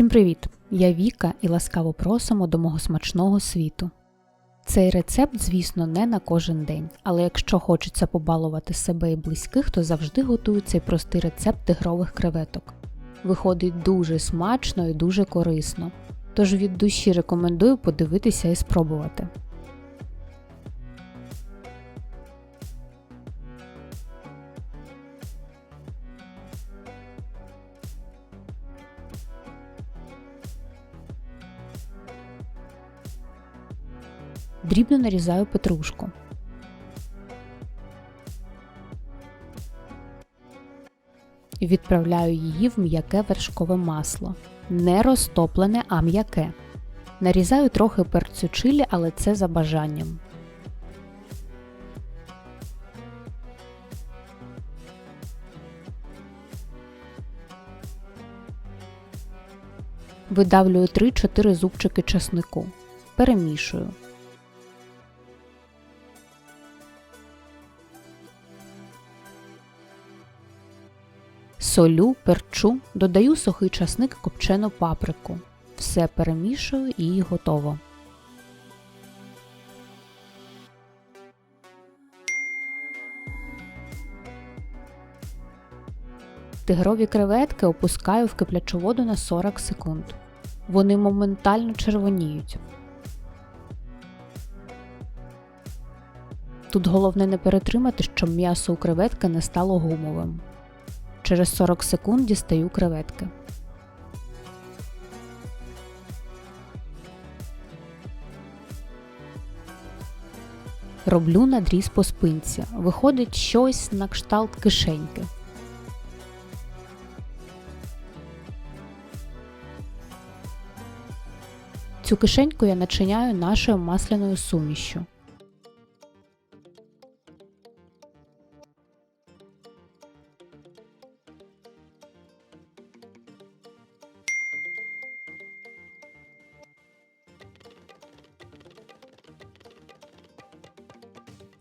Всім привіт! Я Віка і ласкаво просимо до мого смачного світу. Цей рецепт, звісно, не на кожен день, але якщо хочеться побалувати себе і близьких, то завжди готую цей простий рецепт тигрових креветок. Виходить дуже смачно і дуже корисно. Тож від душі рекомендую подивитися і спробувати. Дрібно нарізаю петрушку. Відправляю її в м'яке вершкове масло. Не розтоплене, а м'яке. Нарізаю трохи перцю чилі, але це за бажанням. Видавлюю 3-4 зубчики чеснику. Перемішую. Солю, перчу, додаю сухий часник копчену паприку. Все перемішую і готово. Тигрові креветки опускаю в киплячу воду на 40 секунд. Вони моментально червоніють. Тут головне не перетримати, щоб м'ясо у креветки не стало гумовим. Через 40 секунд дістаю креветки. Роблю надріз по спинці. Виходить щось на кшталт кишеньки. Цю кишеньку я начиняю нашою масляною сумішю.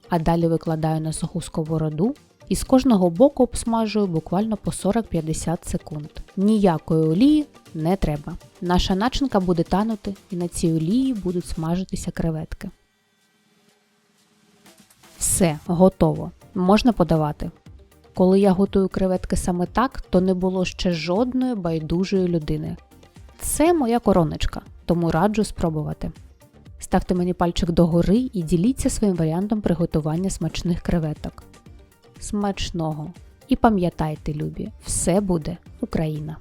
А далі викладаю на суху сковороду і з кожного боку обсмажую буквально по 40-50 секунд. Ніякої олії не треба. Наша начинка буде танути і на цій олії будуть смажитися креветки. Все, готово. Можна подавати. Коли я готую креветки саме так, то не було ще жодної байдужої людини. Це моя короночка, тому раджу спробувати. Ставте мені пальчик догори і діліться своїм варіантом приготування смачних креветок. Смачного! І пам'ятайте, любі, все буде Україна!